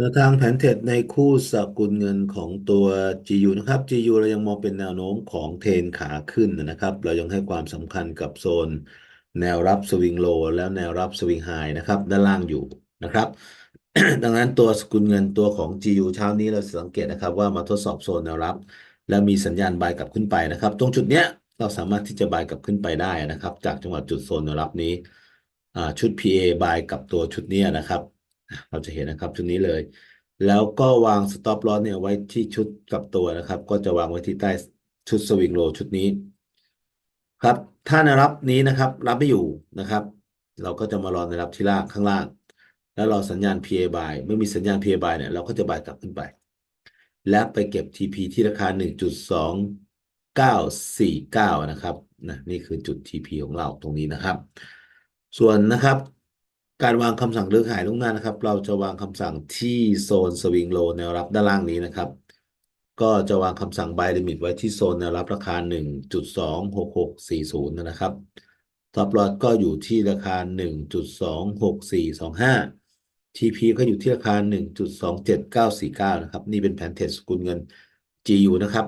แนวทางแผนเทรดในคู่สกุลเงินของตัว GU นะครับ GU เรายังมองเป็นแนวโน้มของเทรนขาขึ้นนะครับ เรายังให้ความสำคัญกับโซน แนวรับสวิงโลแล้วแนวรับสวิงไฮนะครับด้านล่างอยู่นะครับ ดังนั้นตัวสกุลเงินตัวของ GU เช้านี้เราสังเกตนะครับว่ามาทดสอบโซนแนวรับ แล้วมีสัญญาณบายกลับขึ้นไปนะครับ ตรงจุดเนี้ยเราสามารถที่จะบายกลับขึ้นไปได้นะครับ จากจังหวะจุดโซนแนวรับนี้ชุด PA บายกับตัวชุดเนี้ยนะครับ เราจะเห็นนะครับชุดนี้เลย แล้วก็วาง stop loss เนี่ยไว้ที่ชุดกับตัวนะครับ ก็จะวางไว้ที่ใต้ชุดสวิงโลชุดนี้ ครับ ถ้าแนวรับนี้นะครับ รับไม่อยู่นะครับ เราก็จะมารอในรับที่ล่างข้างล่าง แล้วรอสัญญาณ PA buy ไม่มีสัญญาณ PA buy เนี่ยเราก็จะ buy กลับขึ้นไป และไปเก็บ TP ที่ราคา 1.2949 นะครับนะนี่คือจุด TP ของเราตรงนี้นะครับ ส่วนนะครับ การวางคำสั่งเลือกขายล่วงหน้านะครับ เราจะวางคำสั่งที่โซนสวิงโลแนวรับด้านล่างนี้นะครับ ก็จะวางคำสั่ง buy limit ไว้ที่โซนแนวรับราคา 1.26640 นะครับ stop loss ก็อยู่ที่ราคา 1.26425 TP ก็อยู่ที่ราคา 1.27949 นะครับ นี่เป็นแผนเทรดสกุลเงิน GU นะครับ